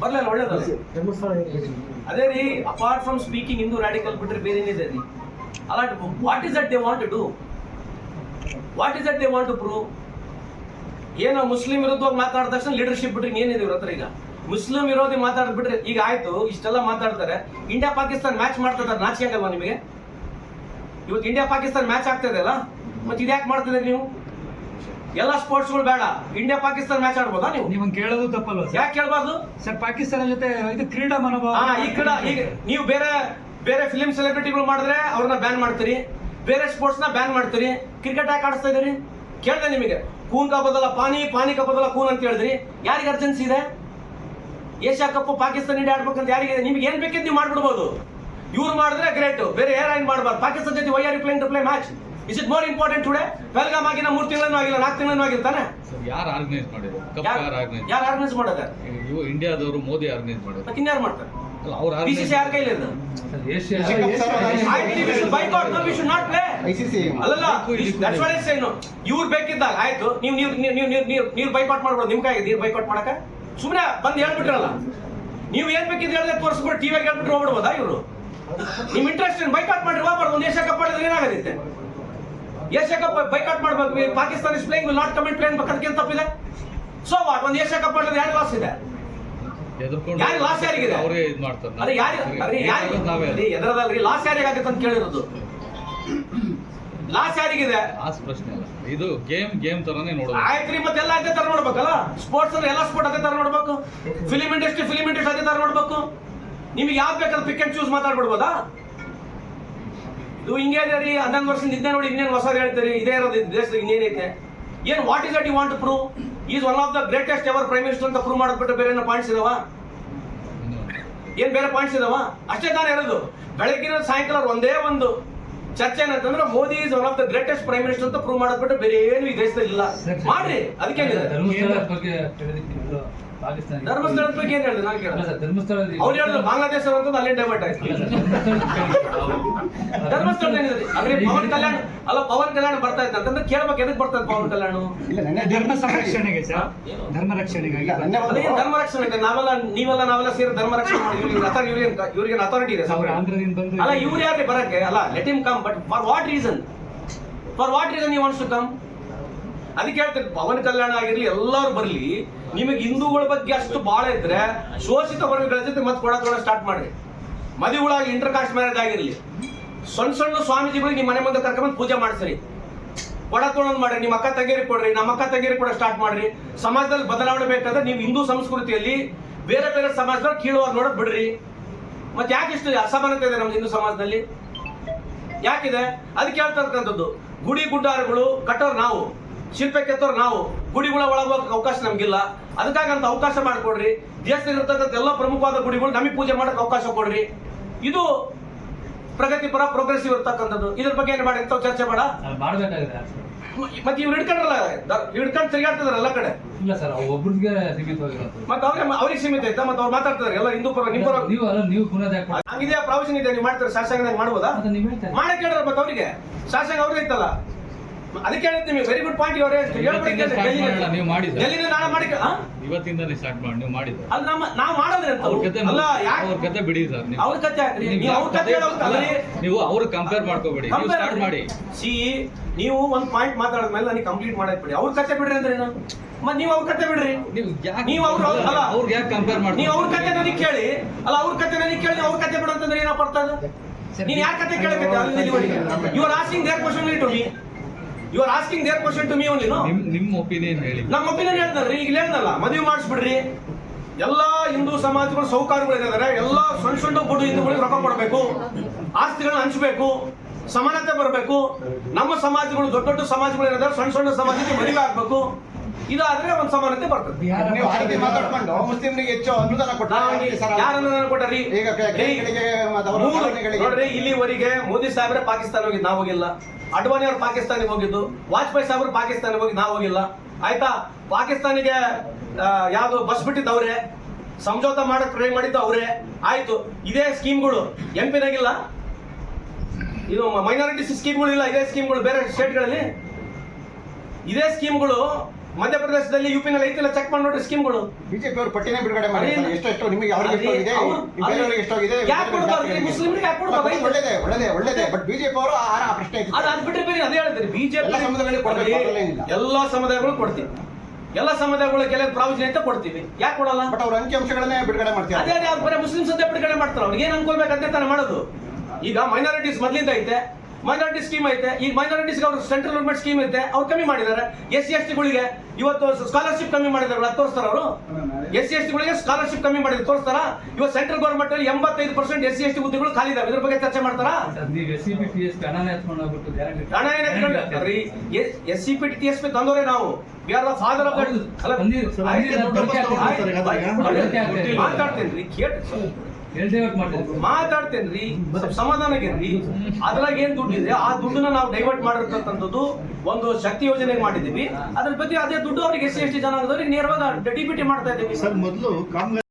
ಬರ್ಲಿಲ್ಲ ಒಳ್ಳೇದಲ್ಲ? ಅದೇ ರೀ apart from speaking Hindu radical ಬಿಟ್ರೆ ಬೇರೆ ಏನಿದೆ ರೀ? ಅಲ್ಲ what is that they want to do what is that they want to prove ಏನೋ ಮುಸ್ಲಿಂ ವಿರುದ್ಧವಾಗಿ ಮಾತಾಡಿದ ತಕ್ಷಣ ಲೀಡರ್ಶಿಪ್ ಬಿಟ್ರೆ ಏನಿದೆ ಇವ್ರ ಹತ್ರ ಈಗ? ಮುಸ್ಲಿಂ ವಿರೋಧಿ ಮಾತಾಡ್ಬಿಟ್ರೆ ಈಗ ಆಯ್ತು ಇಷ್ಟೆಲ್ಲ ಮಾತಾಡ್ತಾರೆ. ಇಂಡಿಯಾ ಪಾಕಿಸ್ತಾನ ಮ್ಯಾಚ್ ಮಾಡ್ತಾರೆ ನಾಚಿಕೆ ಆಗಲ್ವಾ ನಿಮಗೆ? ಇವತ್ತು ಇಂಡಿಯಾ ಪಾಕಿಸ್ತಾನ ಮ್ಯಾಚ್ ಆಗ್ತಾ ಇದೆಯಲ್ಲ ಮತ್ತೆ ಇದ್ಯಾಕೆ ಮಾಡ್ತಿದ್ದೀರಿ ನೀವು? ಎಲ್ಲ ಸ್ಪೋರ್ಟ್ಸ್ಗಳು ಬೇಡ. ಇಂಡಿಯಾ ಪಾಕಿಸ್ತಾನ ಮ್ಯಾಚ್ ಆಡ್ಬೋದಾ ನೀವು? ನಿಮ್ಗೆ ಕೇಳೋದು ತಪ್ಪಲ್ಲ ಯಾಕೆ ಕೇಳಬಾರ್ದು? ಸರ್ ಪಾಕಿಸ್ತಾನ ಜೊತೆ ಇದು ಕ್ರೀಡಾ ಮನೋಭಾವ ಈ ಕಡೆ ಈಗ ನೀವು ಬೇರೆ ಬೇರೆ ಫಿಲಿಂ ಸೆಲೆಬ್ರಿಟಿಗಳು ಮಾಡಿದ್ರೆ ಅವ್ರನ್ನ ಬ್ಯಾನ್ ಮಾಡ್ತೀರಿ. ಬೇರೆ ಸ್ಪೋರ್ಟ್ಸ್ನ ಬ್ಯಾನ್ ಮಾಡ್ತೀರಿ. ಕ್ರಿಕೆಟ್ ಯಾಕೆ ಆಡಿಸ್ತಾ ಇದೀರಿ ಕೇಳಿದೆ ನಿಮಗೆ. ಕೂನ್ ಕಾ ಬದಲ ಪಾನಿ ಪಾನಿ ಕಾ ಬದಲ ಕೂನ್ ಅಂತ ಹೇಳಿದ್ರಿ. ಯಾರಿಗೆ ಅರ್ಜೆನ್ಸಿ ಇದೆ? ಏಷ್ಯಾ ಕಪ್ ಪಾಕಿಸ್ತಾನ ಇಂಡಿಯಾ ಆಡ್ಬೇಕಂತ ಯಾರಿಗೆ ನಿಮ್ಗೆ ಏನ್ ಬೇಕಿದ್ ನೀವು ಮಾಡ್ಬಿಡ್ಬೋದು. ಇವ್ರು ಮಾಡಿದ್ರೆ ಗ್ರೇಟ್ ಬೇರೆ ಏರ್ ಏನ್ ಮಾಡಬಾರ್ದು. ಪಾಕಿಸ್ತಾನ ಜೊತೆ why are plan to play match is it more important today ಆಗಿ ಆಗಿನ ಮೂರು ತಿಂಗಳನ್ನು ಆಗಿಲ್ಲ ನಾಲ್ಕು ತಿಂಗಳನ್ನು ಆಗಿಲ್ಲ ತಾನೆ? ಯಾರು ಆರ್ಗನೈಸ್ ಮಾಡಿದ್ರು ಕಪ್ ಯಾರು ಆರ್ಗನೈಸ್ ಯಾರು ಆರ್ಗನೈಸ್ ಮಾಡೋದ? ಇವು ಇಂಡಿಯಾದವರು ಮೋದಿ ಆರ್ಗನೈಸ್ ಮಾಡೋದು. ಮತ್ತೆ ಇನ್ಯಾರು ಮಾಡ್ತಾರೆ? ಅಲ್ಲ ಅವ್ರು ಬಿ ಸಿ ಸಿ ಯಾರ ಕೈಲಿ ಇದೆ boycott no we should not play ICC ಅಲ್ಲಲ್ಲ that's what I say no ಇವ್ರು ಬೇಕಿದ್ದಾಗ ಆಯ್ತು. ನೀವು ನೀವು ನೀವು ನೀವು ನೀವು ನೀವು ನೀವು ಬೈಕಾಟ್ ಮಾಡ್ಬೋದು ನಿಮ್ ಕಾಯಿ ನೀರು ಬೈಕಾಟ್ ಮಾಡಕ ಸುಮ್ಮನೆ ಬಂದು ಹೇಳ್ಬಿಟ್ರಲ್ಲ. ನೀವು ಏನ್ ಬೇಕಿದ್ರೆ ಹೇಳಿದ್ರೆ ತೋರಿಸ್ಬಿಟ್ಟು ಟಿವಿಯಾಗ ಹೇಳ್ಬಿಟ್ಟು ಹೋಗ್ಬಿಡ್ಬೋದಾ ಇವರು? ನಿಮ್ ಇಂಟ್ರೆಸ್ಟ್ ಬೈಕಾಟ್ ಮಾಡ್ರಿ ಒಂದು ಏಷ್ಯಾ ಕಪ್ ಆಡಿದ್ರೆ ಏನಾಗತ್ತೆ? ಏಷ್ಯಾ ಕಪ್ ಬೈಕಾಟ್ ಮಾಡ್ಬೇಕು. Pakistan is playing will not commit plan ಅದಕ್ಕೆ ತಪ್ಪಿದೆ? ಸೊ ವಾಟ್ ಒಂದು ಏಷ್ಯಾ ಕಪ್ ಅಲ್ಲಿ ಯಾರು ಲಾಸ್ ಇದೆ? ಯಾರು ಲಾಸ್ ಯಾರಿಗಿದೆ? ಅವರೇ ಇದು ಮಾಡ್ತಾರೆ. ಅದೇ ಯಾರು ಅರೆ ಯಾರು ನಾವೇ ಎದರದಲ್ರಿ ಲಾಸ್ ಯಾರಿಗಾಗುತ್ತೆ ಅಂತ ಕೇಳಿರೋದು. ಲಾಸ್ ಯಾರಿಗಿದೆ? ಲಾಸ್ ಪ್ರಶ್ನೆ ಅಲ್ಲ. ಇದು ಗೇಮ್ ಗೇಮ್ ತರನೇ ನೋಡೋದು. ಆಯ್ತ್ರಿ ಮತ್ತೆಲ್ಲ ಅದೇ ತರ ನೋಡ್ಬೇಕಲ್ಲ? ಸ್ಪೋರ್ಟ್ಸ್ ಅಂದ್ರೆ ಎಲ್ಲ ಸ್ಪೋರ್ಟ್ ಅದೇ ತರ ನೋಡ್ಬೇಕು. ಫಿಲಿಂ ಇಂಡಸ್ಟ್ರಿ ಫಿಲಿಂ ಇಂಡಸ್ಟ್ರಿ ಅದೇ ತರ ನೋಡ್ಬೇಕು. ನಿಮ್ಗೆ ಯಾವ್ದು ಬೇಕಾದ್ರೆ ಪಿಕ್ ಅಂಡ್ ಚೂಸ್ ಮಾತಾಡ್ಬಿಡ್ಬೋದಾ? ಇದು ಹಿಂಗೆ ರೀ ಹನ್ನೊಂದು ವರ್ಷದಿಂದ ಇದ್ದೇ ನೋಡಿ ಇನ್ನೇನು ಹೊಸ ಹೇಳ್ತೀರಿ ಇದೇ ಇರೋದು ದೇಶದ ದೇಶದಾಗ ಇನ್ನೇನೈತೆ ಏನು what is that you want to prove is one of the greatest ever prime minister ಅಂತ ಪ್ರೂವ್ ಮಾಡಿಬಿಟ್ಟು ಬೇರೆ ಏನೋ ಪಾಯಿಂಟ್ಸ್ ಇದಾವ? ಏನು ಬೇರೆ ಪಾಯಿಂಟ್ಸ್ ಇದಾವ? ಅಷ್ಟೇ ತಾನೇ ಇರೋದು ಬೆಳಗಿನ ಸಾಯಂಕಾಲ ಒಂದೇ ಒಂದು ಚರ್ಚೆ ಏನಂತಂದ್ರೆ Modi is one of the greatest prime minister ಅಂತ ಪ್ರೂವ್ ಮಾಡಿಬಿಟ್ಟು ಬೇರೆ ಏನು ಈ ದೇಶದಲ್ಲಿ ಇಲ್ಲ. ಮಾಡ್ರಿ ಅದಕ್ಕೇನಿದೆ ಧರ್ಮಸ್ಥಳದ ಬಗ್ಗೆ ಪಾಕಿಸ್ತಾನ ಧರ್ಮಸ್ಥಳದ ಬಗ್ಗೆ ಏನ್ ಹೇಳ್ದೆ? ನಾನು ಅಲ್ಲ ಕೇಳಿದೆ ಸರ್ ಧರ್ಮಸ್ಥಳದ ಅವ್ರು ಹೇಳಿದ್ರು ಬಾಂಗ್ಲಾದೇಶ ಅಂತ ಅಲ್ಲೇ ಡೈವರ್ಟ್ ಆಯ್ತು. ಧರ್ಮಸ್ಥಳ ಏನಿದೆ? ಅಂದ್ರೆ ಪವನ್ ಕಲ್ಯಾಣ ಅಲ್ಲ ಪವನ್ ಕಲ್ಯಾಣ ಬರ್ತಾ ಇದ್ದ ಅಂತಂದ್ರೆ ಕೇಳ್ಬೇಕು ಎದಕ್ ಬರ್ತದೆ ಪವನ್ ಕಲ್ಯಾಣ್? ಇಲ್ಲ ನೆನ್ನೆ ಧರ್ಮ ಸಂರಕ್ಷಣೆಗೆ ಸರ್. ಧರ್ಮ ರಕ್ಷಣೆಗಾಗಿ ಧರ್ಮ ರಕ್ಷಣೆ ಇದೆ? ನಾವೆಲ್ಲ ನೀವೆಲ್ಲ ನಾವೆಲ್ಲ ಸೇರಿ ಧರ್ಮ ರಕ್ಷಣೆ ಮಾಡಿ ಇವ್ರಿಗೆ ಅಥಾರಿಟಿ ಇವ್ರಿಗೆ ಇವ್ರಿಗೆ ಅಥಾರಿಟಿ ಇದೆ ಅವ್ರು ಆಂಧ್ರದಿಂದ ಬಂದು ಅಲ್ಲ ಇವ್ರು ಯಾರಿಗೆ ಬರಕ್ಕೆ? ಅಲ್ಲ let him come but for what reason for what reason you wants to come ಅದಕ್ಕೆ ಹೇಳ್ತೇನೆ ಪವನ್ ಕಲ್ಯಾಣ ಆಗಿರ್ಲಿ, ಎಲ್ಲರೂ ಬರಲಿ. ನಿಮಗೆ ಹಿಂದೂಗಳ ಬಗ್ಗೆ ಅಷ್ಟು ಬಾಳ ಇದ್ರೆ ಶೋಷಿತ ವರ್ಗಗಳ ಜೊತೆ ಮತ್ತೆ ಕೊಡ ಕೊಡ ಸ್ಟಾರ್ಟ್ ಮಾಡ್ರಿ ಮದುವೆಗಳಾಗಿ ಇಂಟರ್ ಕಾಸ್ಟ್ ಮ್ಯಾರೇಜ್ ಆಗಿರಲಿ. ಸಣ್ಣ ಸಣ್ಣ ಸ್ವಾಮೀಜಿಗಳಿಗೆ ನಿಮ್ಮ ಮನೆ ಮುಂದೆ ಕರ್ಕೊಂಡ್ಬಂದು ಪೂಜೆ ಮಾಡಿಸ್ರಿ. ಕೊಡ ತೊಗೊಂಡು ಮಾಡ್ರಿ, ನಿಮ್ಮ ಅಕ್ಕ ತಗೇರಿ ಕೊಡ್ರಿ, ನಮ್ಮ ಅಕ್ಕ ತಗೇರಿ ಕೂಡ ಸ್ಟಾರ್ಟ್ ಮಾಡ್ರಿ. ಸಮಾಜದಲ್ಲಿ ಬದಲಾವಣೆ ಬೇಕಾದ್ರೆ ನೀವು ಹಿಂದೂ ಸಂಸ್ಕೃತಿಯಲ್ಲಿ ಬೇರೆ ಬೇರೆ ಸಮಾಜದವ್ರು ಕೀಳುವಾಗ ನೋಡಕ್ ಬಿಡ್ರಿ. ಮತ್ತೆ ಯಾಕೆ ಇಷ್ಟು ಅಸಮಾನತೆ ಇದೆ ನಮ್ಮ ಹಿಂದೂ ಸಮಾಜದಲ್ಲಿ? ಯಾಕಿದೆ? ಅದಕ್ಕೆ ಹೇಳ್ತಕ್ಕಂಥದ್ದು, ಗುಡಿ ಗುಡ್ಡಾರಗಳು ಕಟ್ಟೋರು ನಾವು. ಶಿಲ್ಪೆ ಕೆತ್ತೋರು ನಾವು ಗುಡಿಗಳ ಒಳಗೆ ಹೋಗಕ್ಕೆ ಅವಕಾಶ ನಮ್ಗಿಲ್ಲ. ಅದಕ್ಕಾಗಂತ ಅವಕಾಶ ಮಾಡಿಕೊಡ್ರಿ. ದೇಶದಲ್ಲಿರ್ತಕ್ಕಂಥ ಎಲ್ಲ ಪ್ರಮುಖವಾದ ಗುಡಿಗಳು ನಮಗೆ ಪೂಜೆ ಮಾಡಕ್ಕೆ ಅವಕಾಶ ಕೊಡ್ರಿ. ಇದು ಪ್ರಗತಿಪರ ಪ್ರೋಗ್ರೆಸಿವ್ ಇರ್ತಕ್ಕಂಥದ್ದು. ಇದ್ರ ಬಗ್ಗೆ ಏನು ಮಾಡಿ ಎಂತ ಚರ್ಚೆ ಮಾಡ ಮತ್ತೆ ಇವ್ರು ಹಿಡ್ಕೊಂಡ್ರಲ್ಲ ಹಿಡ್ಕೊಂಡು ತಿರುಗಾಡ್ತಿದಾರೆ ಎಲ್ಲ ಕಡೆ. ಇಲ್ಲ ಸರ್ ಒಬ್ರಿಗೆ ಸೀಮಿತವಾಗಿರೋದು. ಮತ್ತೆ ಅವ್ರಿಗೆ ಅವ್ರಿಗೆ ಸೀಮಿತ ಐತಾ ಮತ್ತೆ ಅವ್ರು ಮಾತಾಡ್ತಿದಾರೆ ಎಲ್ಲ ಹಿಂದೂ ಪರ ನಿಮ್ಮ ಪರ ನೀವು ಅಲ್ಲ ನೀವು ಪುನಃ? ಹಂಗಿದೆಯಾ? ಪ್ರಾವಿಷನ್ ಇದೆ ನೀವು ಮಾಡ್ತಾರೆ? ಶಾಸಕನಾಗ ಮಾಡ್ಬೋದಾ? ಮಾಡಕ್ ಹೇಳ್ರ ಮತ್ತೆ ಅವರಿಗೆ? ಶಾಸಕ ಅವ್ರಿಗೆ ಐತಲ್ಲ ಅದಕ್ಕೆ ಹೇಳಿದ್ ನಿಮಗೆ ವೆರಿ ಗುಡ್ ಪಾಯಿಂಟ್ ಅವರೇ ನೀವು ಮಾಡಿ ಸರ್. ಎಲ್ಲಿಂದ ನಾನು ಮಾಡಿ ಆ? ಇವತ್ತಿಂದಾನೇ ಸ್ಟಾರ್ಟ್ ಮಾಡಿ ನೀವು ಮಾಡಿದ್ರೆ? ಅಲ್ಲ ನಮ್ಮ ನಾವು ಮಾಡೋದ್ರೆ ಅಂತ. ಅವ್ರ ಕತೆ ಅಲ್ಲ ಯಾಕೆ ಅವ್ರ ಕತೆ ಬಿಡಿ ಸರ್ ನೀವು. ಅವ್ರ ಕತೆ ಹಾಕ್ರಿ. ನೀವು ಅವ್ರ ಕತೆ ಹೇಳೋದು ಅಲ್ಲ, ಅಲ್ಲ ನೀವು ಅವ್ರ ಕಂಪೇರ್ ಮಾಡ್ಕೋಬೇಡಿ. ನೀವು ಸ್ಟಾರ್ಟ್ ಮಾಡಿ. ಸಿ ನೀವು ಒಂದ್ ಪಾಯಿಂಟ್ ಮಾತಾಡಿದ್ಮೇಲೆ ನನಗೆ ಕಂಪ್ಲೀಟ್ ಮಾಡಕ್ ಬಿಡಿ. ಅವ್ರ ಕತೆ ಬಿಡ್ರಿ ಅಂದ್ರೆ ಏನು? ಮತ್ತೆ ನೀವು ಅವ್ರ ಕತೆ ಬಿಡ್ರಿ. ನೀವು ಯಾಕೆ ನೀವು ಅವ್ರ ಅಲ್ಲ ಅವ್ರಿಗೆ ಯಾಕೆ ಕಂಪೇರ್ ಮಾಡಿ ನೀವು ಅವ್ರ ಕತೆ ನನಗೆ ಕೇಳಿ. ಅಲ್ಲ ಅವ್ರ ಕತೆ ನನಗೆ ಕೇಳಿ ಅವ್ರ ಕತೆ ಬಿಡು ಅಂತಂದ್ರೆ ಏನಪ್ಪ ಅರ್ಥ ಅದು? ನೀನ್ ಯಾರ ಕತೆ ಕೇಳಕತ್ತೆ? ಅಲ್ಲಿ ಇಲ್ಲಿವರೆಗೆ you are asking their question to me you are asking their question to me only no ನಿಮ್ ನಿಮ್ಮ ಒಪಿನಿಯನ್ ಹೇಳಿ. ನಮ್ಮ ಒಪಿನಿಯನ್ ಹೇಳ್ತಾರೆ ಈಗ ಹೇಳ್ದಲ್ಲ ಮದುವೆ ಮಾಡಿಸ್ಬಿಡ್ರಿ. ಎಲ್ಲಾ ಹಿಂದೂ ಸಮಾಜಗಳು ಸೌಕಾರಗಳು ಇದ್ದಾರೆ ಎಲ್ಲಾ ಸಣ್ಣ ಸಣ್ಣ ಬುಡು ಹಿಂದೂಗಳಿಗೆ ರೊಕ್ಕ ಕೊಡಬೇಕು ಆಸ್ತಿಗಳನ್ನ ಹಂಚಬೇಕು ಸಮಾನತೆ ಬರಬೇಕು. ನಮ್ಮ ಸಮಾಜಗಳು ದೊಡ್ಡ ದೊಡ್ಡ ಸಮಾಜಗಳು ಏನಾದ್ರೆ ಸಣ್ಣ ಸಣ್ಣ ಸಮಾಜಕ್ಕೆ ಮದುವೆ ಆಗ್ಬೇಕು. ಇದಾದ್ರೆ ಒಂದು ಸಮಾನತೆ ಬರ್ತದೆ. ನೀವು ಆ ರೀತಿ ಮಾತಾಡ್ಕೊಂಡು ಮುಸ್ಲಿಂರಿಗೆ ಹೆಚ್ಚು ಅನುದಾನ ನಾವು ಅನುದಾನ ಕೊಟ್ಟರಿ? ಈಗ ನೋಡ್ರಿ ಇಲ್ಲಿವರೆಗೆ ಮೋದಿ ಸಾಹೇಬ್ರೆ ಪಾಕಿಸ್ತಾನ ಹೋಗಿದ್ದು ನಾವು ಹೋಗಿಲ್ಲ. ಅಡ್ವಾಣಿ ಅವರು ಪಾಕಿಸ್ತಾನಿಗೆ ಹೋಗಿದ್ದು, ವಾಜಪೇಯಿ ಸಾಹೇಬರು ಪಾಕಿಸ್ತಾನಿಗೆ ಹೋಗಿ ನಾವು ಹೋಗಿಲ್ಲ. ಆಯ್ತಾ? ಪಾಕಿಸ್ತಾನಿಗೆ ಯಾವುದು ಬಸ್ ಬಿಟ್ಟಿದ್ದು ಅವರೇ. ಸಂಜೋತ ಮಾಡಕ್ ಟ್ರೈ ಮಾಡಿದ್ದು ಅವರೇ. ಆಯ್ತು. ಇದೇ ಸ್ಕೀಮ್ಗಳು. ಎಂ ಪಿನಾಗಿಲ್ಲ. ಇದು ಮೈನಾರಿಟಿ ಸ್ಕೀಮ್ಗಳು ಇಲ್ಲ ಇದೇ ಸ್ಕೀಮ್ಗಳು ಬೇರೆ ಸ್ಟೇಟ್ಗಳಲ್ಲಿ ಇದೇ ಸ್ಕೀಮ್ಗಳು ಮಧ್ಯಪ್ರದೇಶದಲ್ಲಿ ಯು ನಲ್ಲಿ ಐತಿಲ್ಲ ಚೆಕ್ ಮಾಡಿ ನೋಡ್ರಿ ಸ್ಕೀಮ್ಗಳು ಬಿಜೆಪಿ ಅವರು ಪಟ್ಟಿನೇ ಬಿಡುಗಡೆ ಮಾಡಿ ಅದೇನು? ಎಷ್ಟು ಎಷ್ಟು ನಿಮಗೆ ಅವ್ರಿಗೆ ಅದೇ ಎಷ್ಟೋಗಿದೆ? ಅವ್ರು- ಬೇರೆಯವ್ರಿಗೆ ಎಷ್ಟೋಗಿದೆ? ಯಾಕೆ ಕೊಡ್ಬಾರ್ದು? ಮುಸ್ಲಿಮ್ರಿಗೆ ಯಾಕೆ ಕೊಡ್ಬಾರ್ದು? ಒಳ್ಳೇದೇ ಒಳ್ಳೇದೇ ಒಳ್ಳೇದೇ. ಬಟ್ ಬಿಜೆಪಿ ಅವರು ಆ ಆ ಪ್ರಶ್ನೆ ಅದು ಇತ್ತು ಅದ್ ಬಿಟ್ರೆ ಬೇರೆ ಅದೇ ಹೇಳಿದ್ರಿ. ಬಿಜೆಪಿ ಎಲ್ಲ ಸಮುದಾಯಗಳಿಗೆ ಕೊಡ್ಬೇಕು, ಅದ್ರಲ್ಲಿ ಏನಿಲ್ಲ. ಎಲ್ಲಾ ಸಮುದಾಯಗಳು ಕೊಡ್ತೀವಿ. ಎಲ್ಲ ಸಮುದಾಯಗಳು ಕೆಲವು ಪ್ರಾವಿಜನ್ ಅಂತ ಕೊಡ್ತೀವಿ. ಯಾಕೆ ಕೊಡಲ್ಲ? ಬಟ್ ಅವ್ರ ಅಂಕಿಅಂಶಗಳನ್ನೇ ಬಿಡುಗಡೆ ಅದೇ ಮಾಡ್ತಾರೆ? ಅದೇ ಅವ್ರು ಬರೀ ಮುಸ್ಲಿಮ್ಸ್ ಅಂತ ಬಿಡುಗಡೆ ಮಾಡ್ತಾರೆ. ಅವ್ರಿಗೆ ಏನ್ ಅನ್ಕೊಳ್ಬೇಕಂತ ತಾನೇ ಮಾಡೋದು. ಈಗ ಮೈನಾರಿಟೀಸ್ ಮೊದ್ಲಿಂದ ಐತೆ. ಮೈನಾರಿಟಿ ಸ್ಕೀಮ್ ಐತೆ. ಈ ಮೈನಾರಿಟೀಸ್ ಅವರು ಸೆಂಟ್ರಲ್ ಗೌರ್ಮೆಂಟ್ ಸ್ಕೀಮ್ ಐತೆ. ಅವ್ರು ಕಮ್ಮಿ ಮಾಡಿದ್ದಾರೆ. ಎಸ್ ಸಿ ಎಸ್ ಟಿಗಳಿಗೆ ಇವತ್ತು ಸ್ಕಾಲರ್ಶಿಪ್ ಕಮ್ಮಿ ಮಾಡಿದಾರೆ ಅದು ತೋರಿಸ್ತಾರ ಅವರು? ಎಸ್ ಸಿ ಎಸ್ ಟಿಗಳಿಗೆ ಸ್ಕಾಲರ್ಶಿಪ್ ಕಮ್ಮಿ ಮಾಡಿದ್ರು ತೋರಿಸ್ತಾರ? ಇವತ್ತು ಸೆಂಟ್ರಲ್ ಗೌರ್ಮೆಂಟ್ ಅಲ್ಲಿ ಎಂಬತ್ತೈದು percent S C S T ಹುದ್ದೆಗಳು ಖಾಲಿ ಇದಾವೆ. ಇದ್ರ ಬಗ್ಗೆ ಚರ್ಚೆ ಮಾಡ್ತಾರ? S C P T S P ತಂದೋರೆ ನಾವು. We are the father of. ಮಾತಾಡ್ತೇನ್ರಿ ಕೇಳಿ ಮಾತಾಡ್ತೇನ್ರಿ ಸ್ವಲ್ಪ ಸಮಾಧಾನಗಿರ್ರಿ ಅದ್ರಾಗ ಏನ್ ದುಡ್ಡಿದೆ ಆ ದುಡ್ಡನ್ನ ನಾವು ಡೈವರ್ಟ್ ಮಾಡಿರ್ತಕ್ಕಂಥದ್ದು ಒಂದು ಶಕ್ತಿ ಯೋಜನೆ ಮಾಡಿದೀವಿ ಅದ್ರ ಬಗ್ಗೆ ಅದೇ ದುಡ್ಡು ಅವ್ರಿಗೆ ಎಸ್ ಸಿ ಜನ ಟಿ ಜನಾಂಗದವ್ರಿಗೆ ನೇರವಾಗಿ ಡೆಟಿಬಿಟಿ ಮಾಡ್ತಾ ಇದ್ದೀವಿ. ಸರ್ ಮೊದಲು ಕಾಮಗಾರಿ